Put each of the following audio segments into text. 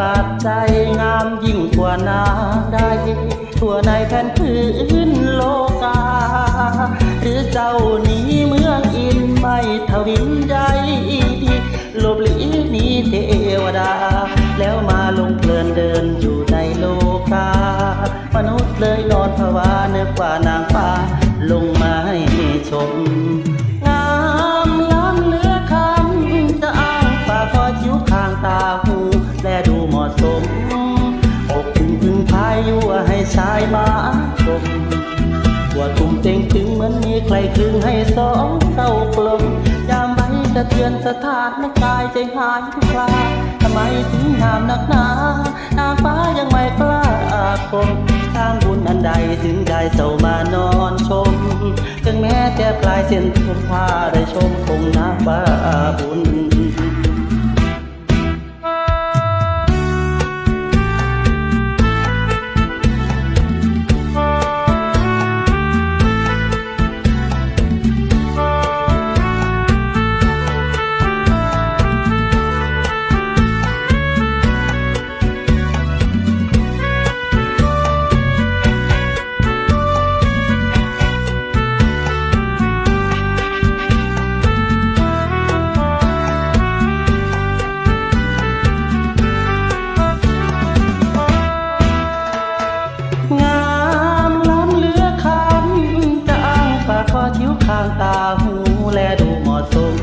ตาใจงามยิ่งกว่านาใดทั่วในแผ่นพื้นโลกา หรือเจ้าหนี้เมืองอินไม่ทวินใจหลบหลีนีเทวดา แล้วมาลงเพลินเดินอยู่ในโลกา มนุษย์เลยนอนภาวาเนื้อกว่านางฟ้าลงมาให้ชม ชมว่าตุ่มเต็งถึงเหมือนมีใครคึงให้สองเต้ากลมยามใบสะเทือนสถานนักกายใจหายทุกคราทำไมถึงงามนักหนานางฟ้ายังไม่กล้าอาคมทางบุญอันใดถึงได้เศร้ามานอนชม ถึงแม้แต่ปลายเส้นผมพาได้ชมคงนับว่าบุญ ข้างตาหูแลดูเหมาะสม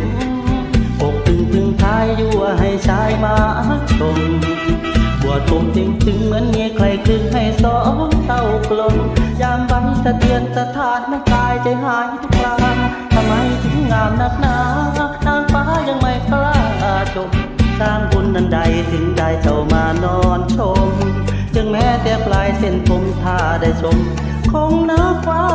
อกตึงตึงท้ายยั่วให้ชายมาชมบัวทมจริงถึงเหมือนเมียใครคึงให้สองเต้ากลมยามบังสะเทือนสถานนักกายใจหายทุกคราทำไมถึงงามนักหนานางฟ้ายังไม่กล้าชมสร้างบุญนันใดถึงได้เจ้ามานอนชม จึงแม้แต่ปลายเส้นผมถ้าได้ชม คงนับว่า